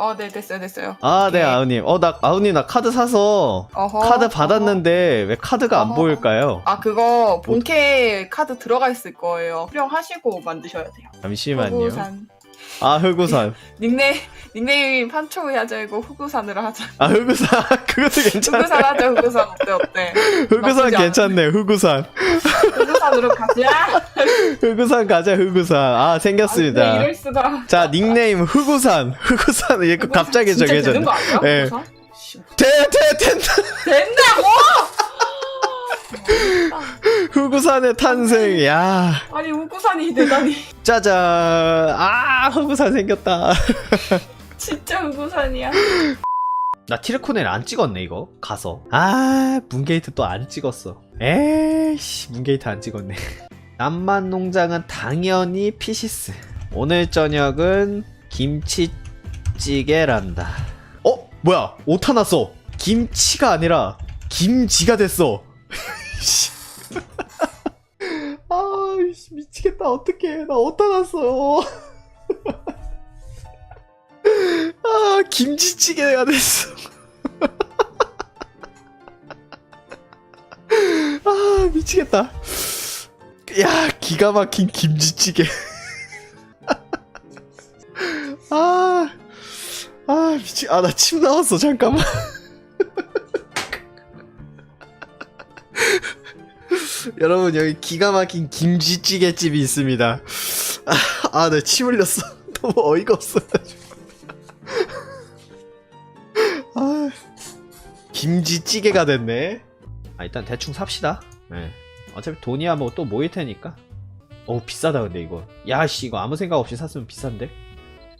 어, 네, 됐어요, 됐어요. 아, 네, 오케이. 아우님. 어, 나, 아우님, 나 카드 사서 어허, 카드 받았는데 왜 카드가 안 어허. 보일까요? 아, 그거 본캐 카드 들어가 있을 거예요. 수령하시고 만드셔야 돼요. 잠시만요. 후구산. 아, 흑우산. 닉네임, 닉네임이 판초이 하자 이거 후구산으로 하자. 아, 흑우산. 그것도 괜찮네. 후구산 하자, 후구산. 어때, 어때? 흑우산 나쁘지 괜찮네, 흑우산. 후구산으로 가자. 흑우산 가자, 흑우산. 아, 아, 생겼습니다. 근데 이럴 수가. 자, 닉네임 흑우산. 흑우산. 이거 갑자기 진짜 정해졌네. 되는 거 아니야? 네. 후구산? 씨, 돼, 돼, 된다. 된다고! 흑우산의 탄생. 야, 아니, 후구산이 되다니. 짜잔. 아, 흑우산 생겼다. 진짜 후구산이야. 나 티르코넬 안 찍었네 이거. 가서. 아 문게이트 또 안 찍었어. 에이씨 문게이트 안 찍었네. 남만 농장은 당연히 피시스. 오늘 저녁은 김치찌개란다. 어? 뭐야? 오타 났어 김치가 아니라 김지가 됐어. 씨. 아 씨, 미치겠다. 어떡해. 나 오타 났어 아 김치찌개가 됐어 미치겠다. 야 기가 막힌 김치찌개. 아, 아 미치 아 나 침 나왔어 잠깐만. 여러분 여기 기가 막힌 김치찌개 집이 있습니다. 아나 침 흘렸어. 너무 어이가 없어가지고. 아 김치찌개가 됐네. 아 일단 대충 삽시다 네. 어차피 돈이야 뭐 또 모일 테니까 어우 비싸다 근데 이거 야씨 이거 아무 생각 없이 샀으면 비싼데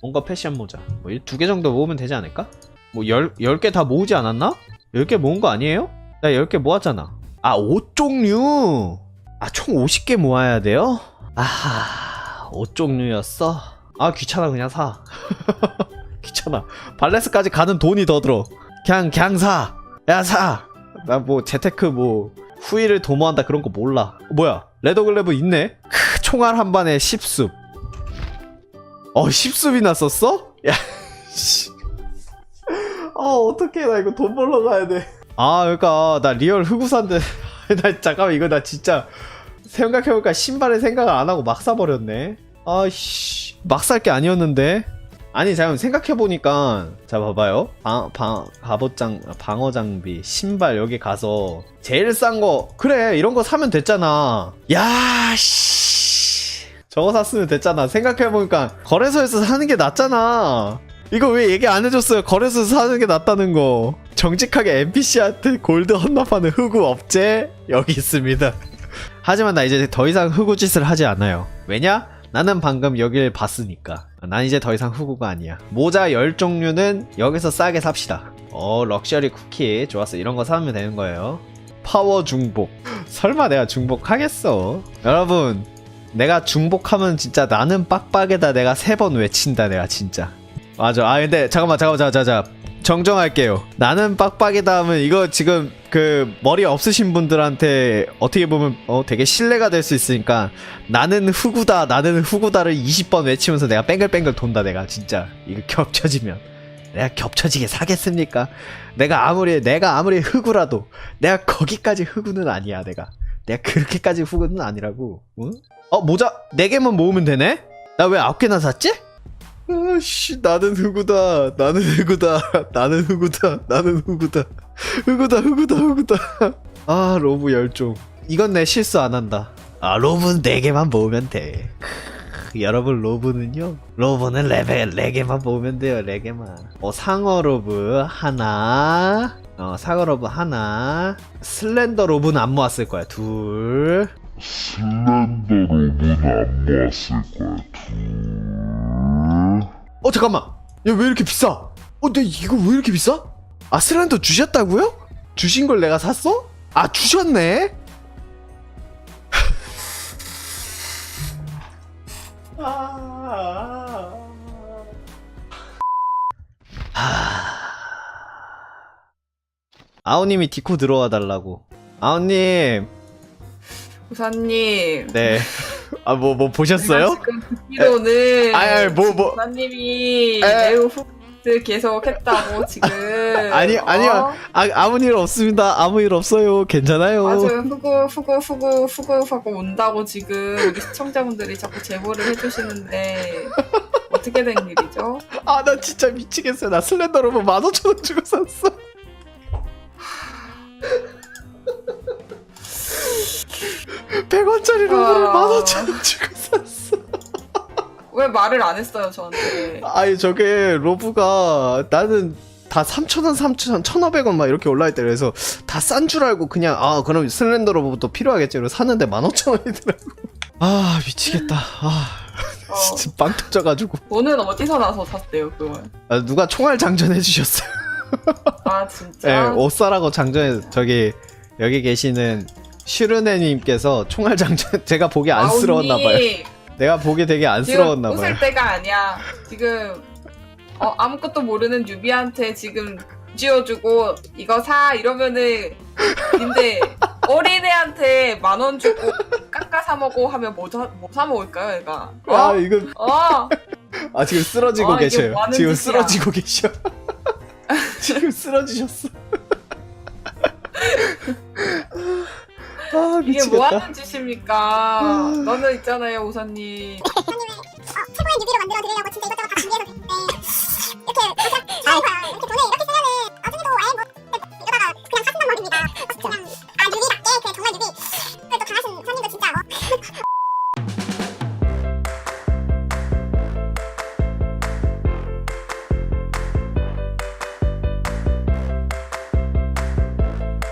뭔가 패션 모자 뭐 두 개 정도 모으면 되지 않을까? 뭐 열, 열개다 모으지 않았나? 열개 모은 거 아니에요? 나열개 모았잖아 아 옷 종류 아 총 50개 모아야 돼요? 아하 옷 종류였어? 아 귀찮아 그냥 사 귀찮아 발레스까지 가는 돈이 더 들어 그냥 그냥 사야 사 나 뭐 재테크 뭐 후위를 도모한다 그런 거 몰라. 어, 뭐야? 레더글래브 있네? 크, 총알 한 반에 10숲 어 10숲이나 썼어? 야 씨. 아 어떡해. 나 이거 돈 벌러 가야 돼아 그러니까 나 리얼 흑우산데. 나 잠깐만 이거 나 진짜 생각해보니까 신발에 생각을 안 하고 막 사버렸네. 아씨. 막 살 게 아니었는데 아니 잠깐 생각해보니까 자 봐봐요. 방, 방, 갑옷장 방어 장비 신발 여기 가서 제일 싼 거 그래 이런 거 사면 됐잖아. 야씨. 저거 샀으면 됐잖아. 생각해보니까 거래소에서 사는 게 낫잖아. 이거 왜 얘기 안 해줬어요? 거래소에서 사는 게 낫다는 거. 정직하게 NPC한테 골드 헌납하는 흑우 업체 여기 있습니다. 하지만 나 이제 더 이상 흑우 짓을 하지 않아요. 왜냐? 나는 방금 여길 봤으니까. 난 이제 더 이상 후구가 아니야. 모자 10종류는 여기서 싸게 삽시다. 어, 럭셔리 쿠키. 좋았어. 이런 거 사면 되는 거예요. 파워 중복. 설마 내가 중복하겠어? 여러분, 내가 중복하면 진짜 나는 빡빡에다 내가 세 번 외친다, 내가 진짜. 맞아. 아, 근데 잠깐만, 잠깐만, 잠깐만, 잠깐만. 정정할게요. 나는 빡빡이다 하면 이거 지금 그 머리 없으신 분들한테 어떻게 보면 어 되게 신뢰가 될 수 있으니까 나는 후구다 나는 후구다를 20번 외치면서 내가 뺑글뺑글 돈다 내가 진짜 이거 겹쳐지면 내가 겹쳐지게 사겠습니까? 내가 아무리 내가 아무리 흑우라도 내가 거기까지 흑우는 아니야 내가 내가 그렇게까지 흑우는 아니라고 응? 어 모자 4개만 모으면 되네? 나 왜 9개나 샀지? 아씨 나는 흑우다. 나는 흑우다. 나는 흑우다. 나는 흑우다. 흑우다 흑우다 흑우다. 아 로브 열종. 이건 내 실수 안 한다. 아 로브는 4개만 모으면 돼. 크, 여러분 로브는요? 로브는 레벨 4개만 모으면 돼요 4개만. 어 상어 로브 하나. 어 상어 로브 하나. 슬렌더 로브는 안 모았을 거야 둘. 슬렌더 로브는 안 모았을 거야. 둘. 어 잠깐만. 야 왜 이렇게 비싸? 어 근데 이거 왜 이렇게 비싸? 아 슬렌더 주셨다고요? 주신 걸 내가 샀어? 아 주셨네? 아우님이 디코 들어와 달라고. 아우님. 우사님. 네 아 뭐 뭐 보셨어요 지금 듣기로는 아니, 뭐, 뭐. 에. 매우 후들 계속 했다고 지금. 아니 아니요 아, 아무 일 없습니다 아무 일 없어요 괜찮아요 맞아요. 후구 후구 후구 후구 하고 온다고 지금 우리 시청자분들이 자꾸 제보를 해주시는데 어떻게 된 일이죠? 아 나 진짜 미치겠어요 나 슬렌더 로봇 15,000원 주고 샀어 백원짜리 로봇을 아. 15,000원 주고 샀어 왜 말을 안 했어요 저한테? 아니 저게 로브가 나는 다 3,000원, 3,000원, 1,500원 막 이렇게 올라있대 그래서 다 싼 줄 알고 그냥 아 그럼 슬렌더 로봇도 필요하겠지 그래서 샀는데 15,000원이더라고 아 미치겠다 아 어, 진짜 빵 터져가지고 돈은 어디서 나서 샀대요 그건? 아, 누가 총알 장전해 주셨어요 아 예, 진짜? 옷 사라고 장전해 저기 여기 계시는 슈르네님께서 총알 장전 제가 보기 아, 안쓰러웠나 봐요 언니, 내가 보기 되게 지금 안쓰러웠나 봐요 웃을 때가 아니야. 지금 어, 아무것도 모르는 뉴비한테 지금 지어주고 이거 사 이러면은 근데 어린애한테 만 원 주고 깎아 사 먹어 하면 뭐사 먹을까요, 얘가? 어? 아 이거 어? 아 지금 쓰러지고 아, 이게 계셔요 뭐 지금 짓이야. 쓰러지고 계셔 지금 쓰러지셨어 아 이게 미치겠다 뭐 하는 짓입니까? 너는 있잖아요, 우사님. 최고의 뉴비로 만들어 드리려고 진짜 이것저것 다 준비해서 네. 이렇게 잘 거야 이렇게